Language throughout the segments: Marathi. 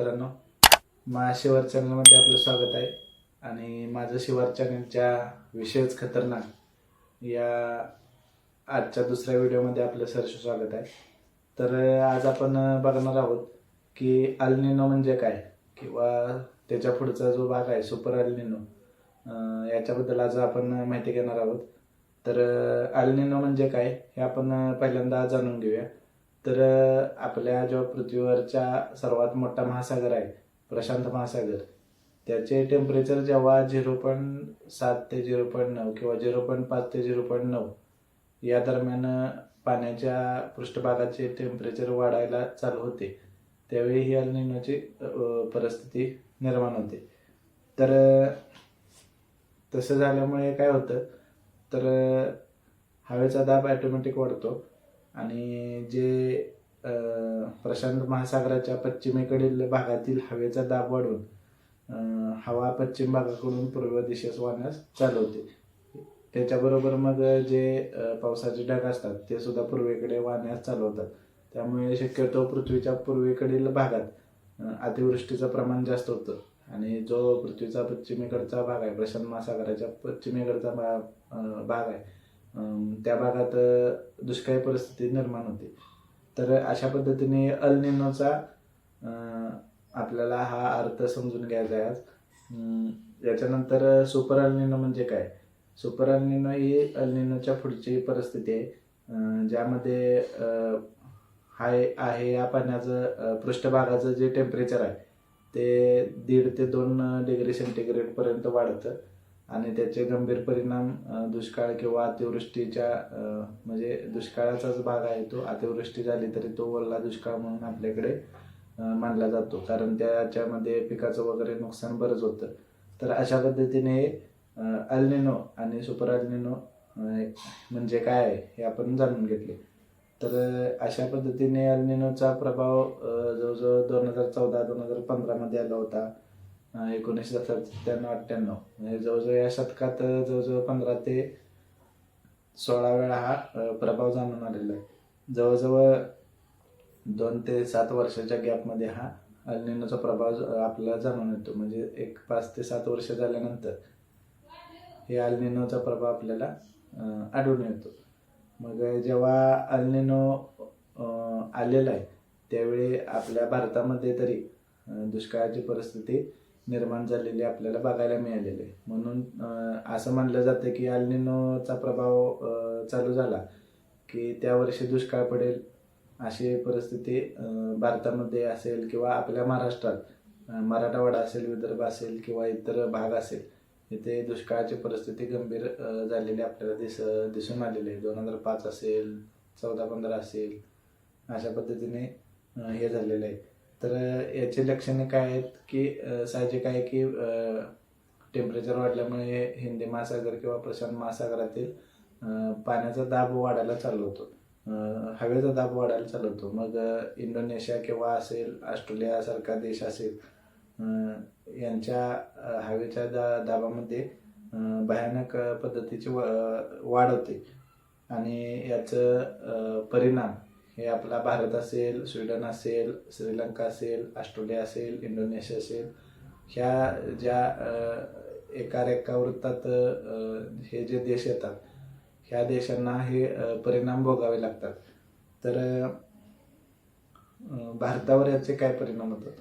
मा शिवार चॅनलमध्ये आपलं स्वागत आहे. आणि माझं शिवार चॅनलच्या विषयच खतरनाक या आजच्या दुसऱ्या व्हिडिओमध्ये आपलं सरस स्वागत आहे. तर आज आपण बघणार आहोत की अल्निनो म्हणजे काय? किंवा त्याच्या पुढचा जो भाग आहे सुपर अल्निनो याच्याबद्दल आज आपण माहिती घेणार आहोत. तर अल्निनो म्हणजे काय हे आपण पहिल्यांदा जाणून घेऊया. तर आपल्या जेव्हा पृथ्वीवरच्या सर्वात मोठा महासागर आहे प्रशांत महासागर त्याचे टेम्परेचर जेव्हा झिरो पॉईंट सात ते झिरो पॉईंट नऊ किंवा झिरो पॉईंट पाच ते झिरो पॉईंट नऊ या दरम्यान पाण्याच्या पृष्ठभागाचे टेम्परेचर वाढायला चालू होते. त्यावेळी ही अल्निनोची परिस्थिती निर्माण होते. तर तसं झाल्यामुळे काय होतं? तर हवेचा दाब ॲटोमॅटिक वाढतो. आणि जे प्रशांत महासागराच्या पश्चिमेकडील भागातील हवेचा दाब वाढून हवा पश्चिम भागाकडून पूर्व दिशेस वाहण्यास चालू होते. त्याच्याबरोबर मग जे पावसाचे ढग असतात ते सुद्धा पूर्वेकडे वाहण्यास चालू होतात. त्यामुळे शक्यतो पृथ्वीच्या पूर्वेकडील भागात अतिवृष्टीचं प्रमाण जास्त होतं. आणि जो पृथ्वीचा पश्चिमेकडचा भाग आहे प्रशांत महासागराच्या पश्चिमेकडचा भाग आहे त्या भागात दुष्काळी परिस्थिती निर्माण होते. तर अशा पद्धतीने अलनिनोचा आपल्याला हा अर्थ समजून घ्यायचा आहे आज. याच्यानंतर सुपर अलनिनो म्हणजे काय? सुपर अलनिनो ही अलनिनोच्या पुढची परिस्थिती आहे. ज्यामध्ये हाय आहे या पाण्याचं पृष्ठभागाचं जे टेम्परेचर आहे ते दीड ते दोन डिग्री सेंटीग्रेडपर्यंत वाढतं. आणि त्याचे गंभीर परिणाम दुष्काळ किंवा अतिवृष्टीच्या म्हणजे दुष्काळाचाच भाग आहे तो. अतिवृष्टी झाली तरी तो वल्ला दुष्काळ म्हणून आपल्याकडे मानला जातो. कारण त्याच्यामध्ये पिकाचं वगैरे नुकसान बरंच होतं. तर अशा पद्धतीने अल्निनो आणि सुपर अल्निनो म्हणजे काय आहे हे आपण जाणून घेतले. तर अशा पद्धतीने अल्निनोचा प्रभाव जवळजवळ दोन हजार चौदा दोन हजार पंधरामध्ये आला होता. एकोणीसशे सत्त्याण्णव अठ्ठ्याण्णव म्हणजे जवळजवळ या शतकात जवळजवळ पंधरा ते सोळा वेळा हा प्रभाव जाणून आलेला आहे. जवळजवळ दोन ते सात वर्षाच्या गॅपमध्ये हा अल्निनोचा प्रभाव आपल्याला जाणून येतो. म्हणजे एक पाच ते सात वर्ष झाल्यानंतर हे अल्निनोचा प्रभाव आपल्याला आढळून येतो. मग जेव्हा अल्निनो आलेला आहे त्यावेळी आपल्या भारतामध्ये तरी दुष्काळाची परिस्थिती निर्माण झालेली आपल्याला बघायला मिळालेले आहे. म्हणून असं मानलं जातं की अल्निनोचा प्रभाव चालू झाला की त्या वर्षी दुष्काळ पडेल अशी परिस्थिती भारतामध्ये असेल किंवा आपल्या महाराष्ट्रात मराठवाडा असेल विदर्भ असेल किंवा इतर भाग असेल इथे दुष्काळाची परिस्थिती गंभीर झालेली आपल्याला दिस दिसून आलेली आहे. दोन हजार पाच असेल चौदा पंधरा असेल अशा पद्धतीने हे झालेलं आहे. तर याचे याची लक्षणे काय आहेत की साहजिक आहे की टेम्परेचर वाढल्यामुळे हिंदी महासागर किंवा प्रशांत महासागरातील पाण्याचा दाब वाढायला चालू होतो. हवेचा दाब वाढायला चालू होतो. मग इंडोनेशिया किंवा असेल ऑस्ट्रेलियासारखा देश असेल यांच्या हवेच्या दा दाबामध्ये भयानक पद्धतीची वाढ होते. आणि याचं परिणाम हे आपला भारत असेल स्वीडन असेल श्रीलंका असेल ऑस्ट्रेलिया असेल इंडोनेशिया असेल ह्या ज्या एका रेखावृत्तात वृत्तात हे जे देश येतात ह्या देशांना हे परिणाम भोगावे लागतात. तर भारतावर याचे काय परिणाम होतात?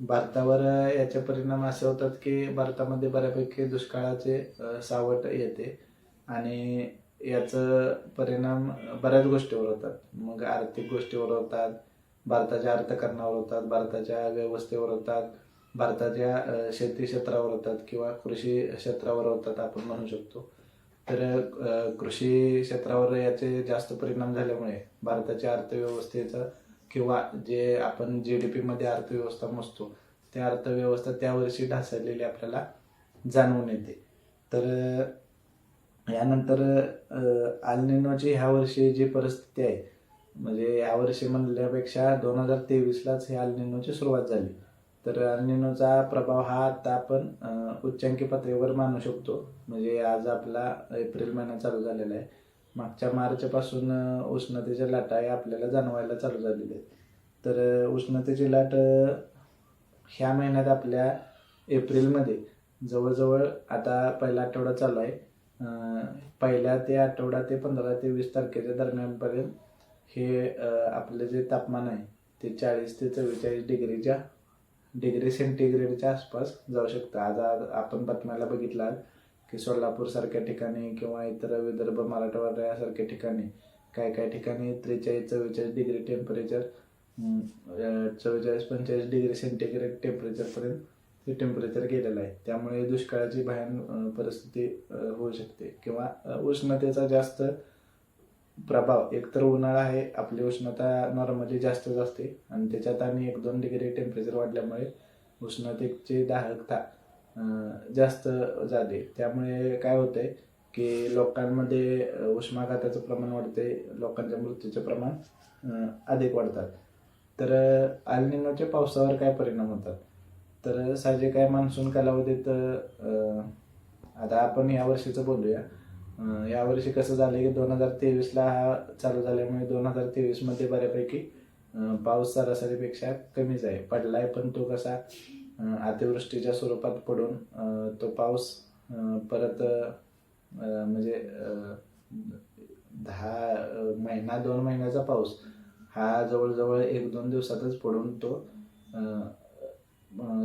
भारतावर याचे परिणाम असे होतात की भारतामध्ये बऱ्यापैकी दुष्काळाचे सावट येते आणि याचं परिणाम बऱ्याच गोष्टीवर होतात. मग आर्थिक गोष्टीवर होतात भारताच्या अर्थकारणावर होतात भारताच्या व्यवस्थेवर होतात भारताच्या शेती क्षेत्रावर होतात किंवा कृषी क्षेत्रावर होतात आपण म्हणू शकतो. तर कृषी क्षेत्रावर याचे जास्त परिणाम झाल्यामुळे भारताच्या अर्थव्यवस्थेचा किंवा जे आपण जी डी पीमध्ये अर्थव्यवस्था मोजतो त्या अर्थव्यवस्था त्यावर्षी ढासळलेली आपल्याला जाणवून येते. तर यानंतर आलनिनोची ह्या वर्षी जी परिस्थिती आहे म्हणजे यावर्षी म्हणल्यापेक्षा दोन हजार तेवीसलाच हे आलनिनोची सुरुवात झाली. तर अल्निनोचा प्रभाव हा आता आपण उच्चांकी पातळीवर मानू शकतो. म्हणजे आज आपला एप्रिल महिना चालू झालेला आहे. मागच्या मार्चपासून उष्णतेच्या लाटा या आपल्याला जाणवायला चालू झालेल्या आहेत. तर उष्णतेची लाट ह्या महिन्यात आपल्या एप्रिलमध्ये जवळजवळ आता पहिला आठवडा चालू आहे. पहिल्या ते आठवडा ते पंधरा ते वीस तारखेच्या दरम्यानपर्यंत हे आपलं जे तापमान आहे ते चाळीस ते चव्वेचाळीस डिग्रीच्या डिग्री सेंटीग्रेडच्या आसपास जाऊ शकतं. आज आज आपण बातम्याला बघितलं की सोलापूरसारख्या ठिकाणी किंवा इतर विदर्भ मराठवाडा यासारख्या ठिकाणी काय काय ठिकाणी त्रेचाळीस चव्वेचाळीस डिग्री टेम्परेचर चव्वेचाळीस पंचेचाळीस डिग्री सेंटीग्रेड टेम्परेचरपर्यंत ते टेम्परेचर गेलेलं आहे. त्यामुळे दुष्काळाची भयान परिस्थिती होऊ शकते. किंवा उष्णतेचा जास्त प्रभाव एकतर उन्हाळा आहे आपली उष्णता नॉर्मली जास्तच असते. आणि त्याच्यात आणि एक दोन डिग्री टेम्परेचर वाढल्यामुळे उष्णतेची दाहकता जास्त झाली. त्यामुळे काय होतंय की लोकांमध्ये उष्माघाताचं प्रमाण वाढते. लोकांच्या मृत्यूचं प्रमाण अधिक वाढतात. तर अल्निनोच्या पावसावर काय परिणाम होतात? तर साहजिक आहे मान्सून कालावधीत आता आपण या वर्षीचं बोलूया. यावर्षी कसं झालं की दोन हजार तेवीसला हा चालू झाल्यामुळे दोन हजार तेवीसमध्ये बऱ्यापैकी पाऊस सरासरीपेक्षा कमीच आहे. पडलाय पण तो कसा अतिवृष्टीच्या स्वरूपात पडून तो पाऊस परत म्हणजे दहा महिना दोन महिन्याचा पाऊस हा जवळजवळ एक दोन दिवसातच पडून तो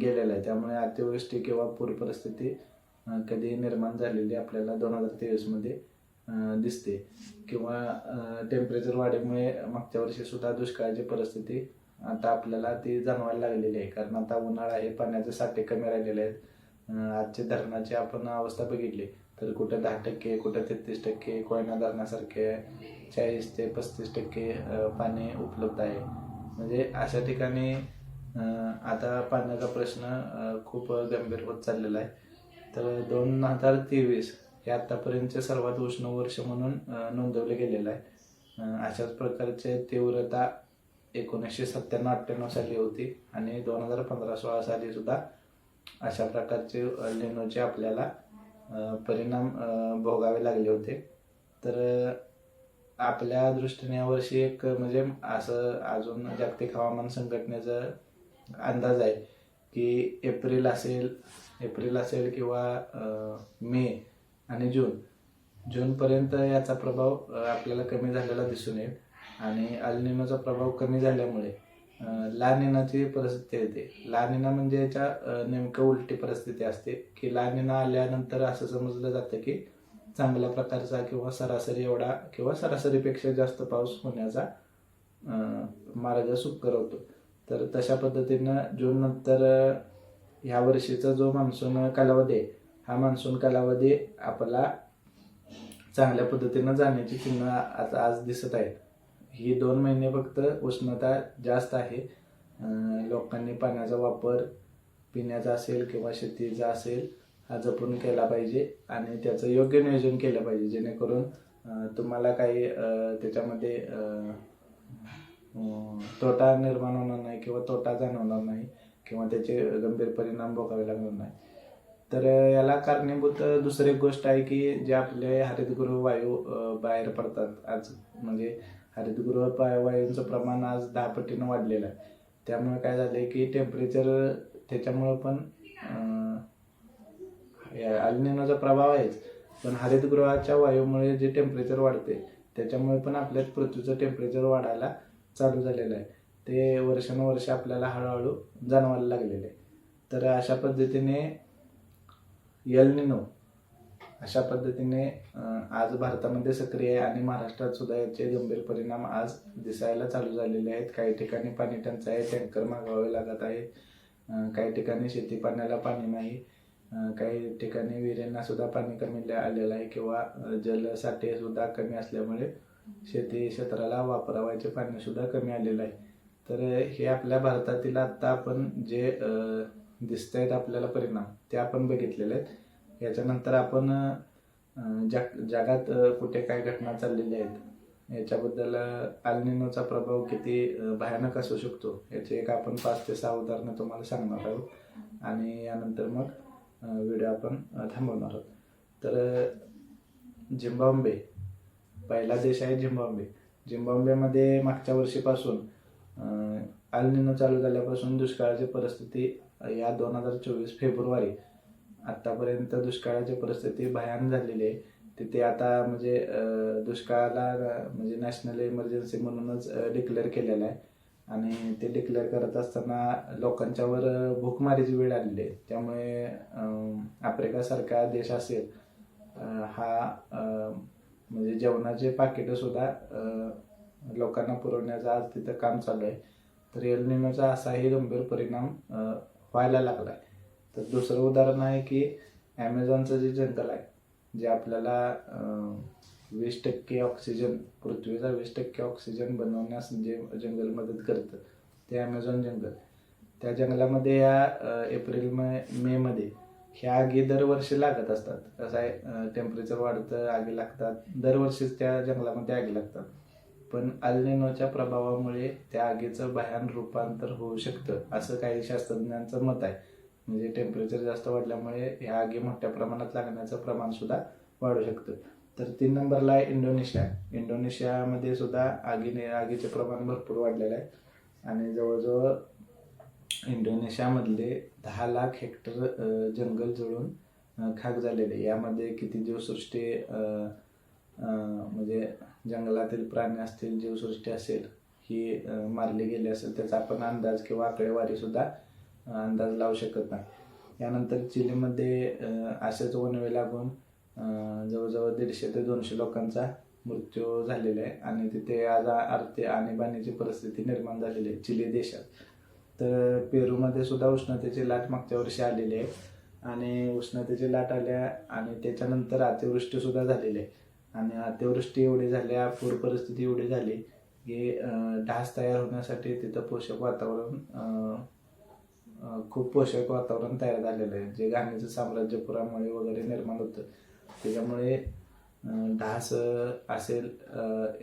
गेलेला आहे. त्यामुळे अतिवृष्टी किंवा पूर परिस्थिती कधी निर्माण झालेली आपल्याला दोन हजार तेवीसमध्ये दिसते. किंवा टेम्परेचर वाढीमुळे मागच्या वर्षीसुद्धा दुष्काळाची परिस्थिती आता आपल्याला ती जाणवायला लागलेली आहे. कारण आता उन्हाळा आहे पाण्याचे साठे कमी राहिलेले आहेत. आजचे धरणाची आपण अवस्था बघितली तर कुठं दहा टक्के कुठं तेहतीस टक्के कोयना धरणासारखे चाळीस ते पस्तीस टक्के पाणी उपलब्ध आहे. म्हणजे अशा ठिकाणी आता पाण्याचा प्रश्न खूप गंभीर होत चाललेला आहे. तर दोन हजार तेवीस हे आतापर्यंतचे सर्वात उष्ण वर्ष म्हणून नोंदवले गेलेलं आहे. अशाच प्रकारचे तीव्रता एकोणीसशे सत्त्याण्णव अठ्ठ्याण्णव साली होती आणि दोन हजार पंधरा सोळा साली सुद्धा अशा प्रकारचे लेनोचे आपल्याला परिणाम भोगावे लागले होते. तर आपल्या दृष्टीने यावर्षी एक म्हणजे असं अजून जागतिक हवामान संघटनेचं अंदाज आहे की एप्रिल असेल एप्रिल असेल किंवा मे आणि जून. जूनपर्यंत याचा प्रभाव आपल्याला कमी झालेला दिसून येईल आणि अल्निनोचा प्रभाव कमी झाल्यामुळे लानिनाची परिस्थिती येते. लानिना म्हणजे याच्या नेमकं उलटी परिस्थिती असते की लानिना आल्यानंतर असं समजलं जातं की चांगल्या प्रकारचा किंवा सरासरी एवढा किंवा सरासरीपेक्षा जास्त पाऊस होण्याचा मार्ग सुकर होतो. तर तशा पद्धतीनं जून नंतर ह्या वर्षीचा जो मान्सून कालावधी आहे हा मान्सून कालावधी आपला चांगल्या पद्धतीनं जाण्याची चिन्ह आता आज दिसत आहेत. ही दोन महिने फक्त उष्णता जास्त आहे. लोकांनी पाण्याचा वापर पिण्याचा असेल किंवा शेतीचा असेल हा जपून केला पाहिजे आणि त्याचं योग्य नियोजन केलं पाहिजे जेणेकरून तुम्हाला काही त्याच्यामध्ये तोटा निर्माण होणार नाही. किंवा तोटा जाणवणार नाही किंवा त्याचे गंभीर परिणाम भोगावे लागणार नाही. तर याला कारणीभूत दुसरी एक गोष्ट आहे की जे आपले हरितगृह वायू बाहेर पडतात आज. म्हणजे हरितगृह वायूंचं प्रमाण आज दहा पटीनं वाढलेलं आहे. त्यामुळे काय झालंय की टेम्परेचर त्याच्यामुळं पण अल्निनोचा प्रभाव आहेच. पण हरितगृहाच्या वायूमुळे जे टेम्परेचर वाढते त्याच्यामुळे पण आपल्या पृथ्वीचं टेम्परेचर वाढायला चालू झालेलं आहे. ते वर्षानुवर्ष आपल्याला हळूहळू जाणवायला लागलेले. आहे तर अशा पद्धतीने यलनिनो अशा पद्धतीने आज भारतामध्ये सक्रिय आहे आणि महाराष्ट्रात सुद्धा याचे गंभीर परिणाम आज दिसायला चालू झालेले आहेत. काही ठिकाणी पाणी टंचाई आहे टँकर मागवावे लागत आहे. काही ठिकाणी शेती पाण्याला पाणी नाही. काही ठिकाणी विहिरींना सुद्धा पाणी कमी आलेलं आहे किंवा जलसाठे सुद्धा कमी असल्यामुळे शेती क्षेत्राला वापरावायचे पाणी सुद्धा कमी आलेलं आहे. तर हे आपल्या भारतातील आता आपण जे दिसत आहेत आपल्याला परिणाम ते आपण बघितलेले आहेत. याच्यानंतर आपण जग जगात कुठे काय घटना चाललेल्या आहेत याच्याबद्दल अल्निनोचा प्रभाव किती भयानक असू शकतो याचे एक आपण पाच ते सहा उदाहरणं तुम्हाला सांगणार आहोत. आणि यानंतर मग व्हिडिओ आपण थांबवणार आहोत. तर अं, झिम्बाब्वे पहिला देश आहे झिम्बाब्वे. झिम्बाब्वेमध्ये मागच्या वर्षीपासून अल्निनो चालू झाल्यापासून दुष्काळाची परिस्थिती या दोन हजार चोवीस फेब्रुवारी आत्तापर्यंत दुष्काळाची परिस्थिती भयान झालेली आहे. तिथे आता म्हणजे दुष्काळाला म्हणजे नॅशनल इमर्जन्सी म्हणूनच डिक्लेअर केलेलं आहे. आणि ते डिक्लेअर करत असताना लोकांच्यावर भूकमारीची वेळ आलेली आहे. त्यामुळे आफ्रिकासारखा देश असेल हा म्हणजे जेवणाचे पाकिटं सुद्धा लोकांना पुरवण्याचं आज तिथं काम चालू आहे. तर एल निनोचा असाही गंभीर परिणाम व्हायला लागला आहे तर दुसरं उदाहरण आहे की ॲमेझॉनचं जे जंगल आहे जे आपल्याला वीस टक्के ऑक्सिजन पृथ्वीचा वीस टक्के ऑक्सिजन बनवण्यास जे जंगल मदत करतं ते ॲमेझॉन जंगल. त्या जंगलामध्ये या एप्रिल मे मेमध्ये ह्या आगी दरवर्षी लागत असतात. कसं आहे टेम्परेचर वाढतं आगी लागतात. दरवर्षीच त्या जंगलामध्ये आगी लागतात. पण अल्निनोच्या प्रभावामुळे त्या आगीचं भयान रूपांतर होऊ शकतं असं काही शास्त्रज्ञांचं मत आहे. म्हणजे टेम्परेचर जास्त वाढल्यामुळे ह्या आगी मोठ्या प्रमाणात लागण्याचं प्रमाण सुद्धा वाढू शकतं. तर तीन नंबरला आहे इंडोनेशिया. इंडोनेशियामध्ये सुद्धा आगीने आगीचे प्रमाण भरपूर वाढलेलं आहे. आणि जवळजवळ इंडोनेशियामधले दहा लाख हेक्टर जंगल जळून खाक झालेले यामध्ये किती जीवसृष्टी म्हणजे जंगलातील प्राणी असतील जीवसृष्टी असेल ही मारली गेली असेल त्याचा आपण अंदाज किंवा आकडेवारी सुद्धा अंदाज लावू शकत नाही. यानंतर चिलीमध्ये असेच वनवे लागून जवळजवळ दीडशे ते दोनशे लोकांचा मृत्यू झालेला आहे आणि तिथे आज आरती आणीबाणीची परिस्थिती निर्माण झालेली आहे चिली देशात. तर पेरूमध्ये सुद्धा उष्णतेची लाट मागच्या वर्षी आलेली आहे आणि उष्णतेची लाट आल्या आणि त्याच्यानंतर अतिवृष्टी सुद्धा झालेली आहे. आणि अतिवृष्टी एवढी झाल्या पूर परिस्थिती एवढी झाली की ढास तयार होण्यासाठी तिथं पोषक वातावरण खूप पोषक वातावरण तयार झालेलं आहे. जे घाणीचं साम्राज्य पुरामुळे वगैरे निर्माण होतं त्याच्यामुळे ढास असेल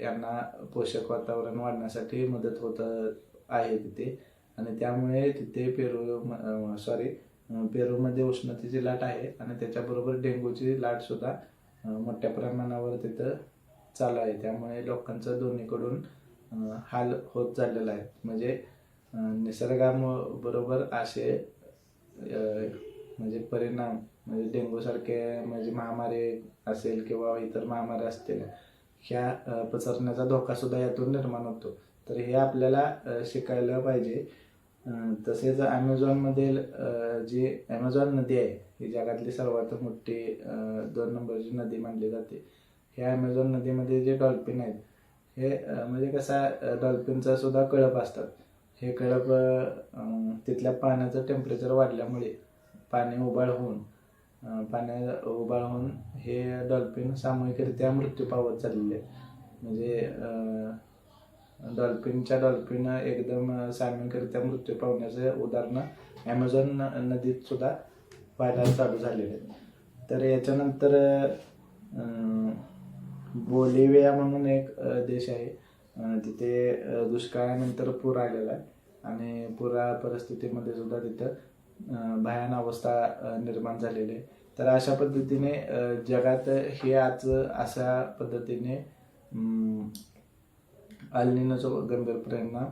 यांना पोषक वातावरण वाढण्यासाठी मदत होत आहे तिथे. आणि त्यामुळे तिथे पेरू सॉरी पेरूमध्ये उष्णतेची लाट आहे आणि त्याच्याबरोबर डेंग्यूची लाट सुद्धा मोठ्या प्रमाणावर तिथं चालू आहे. त्यामुळे लोकांचं दोन्हीकडून हाल होत चाललेला आहे. म्हणजे अं, निसर्गाबरोबर असे म्हणजे परिणाम म्हणजे डेंग्यूसारखे म्हणजे महामारी असेल किंवा इतर महामारी असतील ह्या पसरण्याचा धोका सुद्धा यातून निर्माण होतो. तर हे आपल्याला शिकायला पाहिजे. तसेच ॲमेझॉनमधील जी ॲमेझॉन नदी आहे ही जगातली सर्वात मोठी दोन नंबरची नदी मानली जाते. ह्या ॲमेझॉन नदीमध्ये जे डॉल्फिन आहेत हे म्हणजे कसा डॉल्फिनचा सुद्धा कळप असतात. हे कळप तिथल्या पाण्याचं टेम्परेचर वाढल्यामुळे पाणी उबाळ होऊन पाण्या उबाळ होऊन हे डॉल्फिन सामूहिकरित्या मृत्यू पावत चाललेले आहेत. म्हणजे डॉल्फिनच्या डॉल्फिन एकदम सामूहिकरित्या मृत्यू पावण्याचं उदाहरणं ॲमेझॉन न- नदीत सुद्धा पाहायला चालू झालेले आहेत. तर याच्यानंतर बोलिव्हिया म्हणून एक देश आहे. तिथे दुष्काळानंतर पूर आलेला आहे. आणि पुरा परिस्थितीमध्ये सुद्धा तिथं भयान अवस्था निर्माण झालेली आहे. तर अशा पद्धतीने जगात हे आज अशा पद्धतीने अल्निनोचा गंभीर परिणाम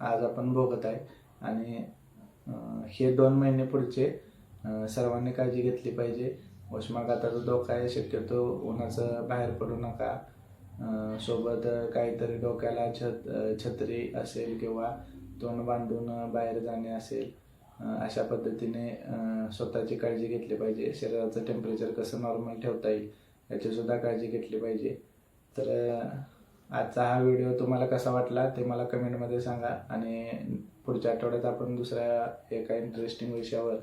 आज आपण भोगत आहे. आणि हे दोन महिने पुढचे सर्वांनी काळजी घेतली पाहिजे. उष्माघाताचा धोका आहे शक्यतो उन्हाचं बाहेर पडू नका. सोबत काहीतरी डोक्याला छत छत्री असेल किंवा तोंड बांधून बाहेर जाणे असेल अशा पद्धतीने स्वतःची काळजी घेतली पाहिजे. शरीराचं टेम्परेचर कसं नॉर्मल ठेवता येईल याचीसुद्धा काळजी घेतली पाहिजे. तर आजचा हा व्हिडिओ तुम्हाला कसा वाटला ते मला कमेंटमध्ये सांगा. आणि पुढच्या आठवड्यात आपण दुसऱ्या एका इंटरेस्टिंग विषयावर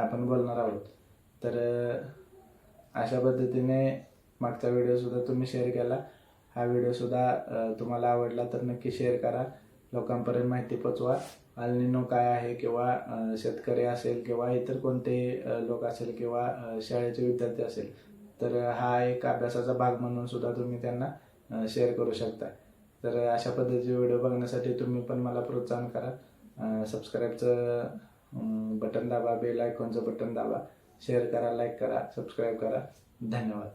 आपण बोलणार आहोत. तर अशा पद्धतीने मागचा व्हिडिओसुद्धा तुम्ही शेअर केला. हा व्हिडिओसुद्धा तुम्हाला आवडला तर नक्की शेअर करा. लोकांपर्यंत माहिती पोचवा. अल्निनो काय आहे किंवा शेतकरी असेल किंवा इतर कोणते लोक असेल किंवा शाळेचे विद्यार्थी असेल तर हा एक अभ्यासाचा भाग म्हणून सुद्धा तुम्ही त्यांना शेअर करू शकता. तर अशा पद्धतीचे व्हिडिओ बघण्यासाठी तुम्ही पण मला प्रोत्साहन करा. सबस्क्राईबचं बटन दाबा बेल आयकॉनचं बटन दाबा. शेअर करा लाईक करा सबस्क्राईब करा. धन्यवाद.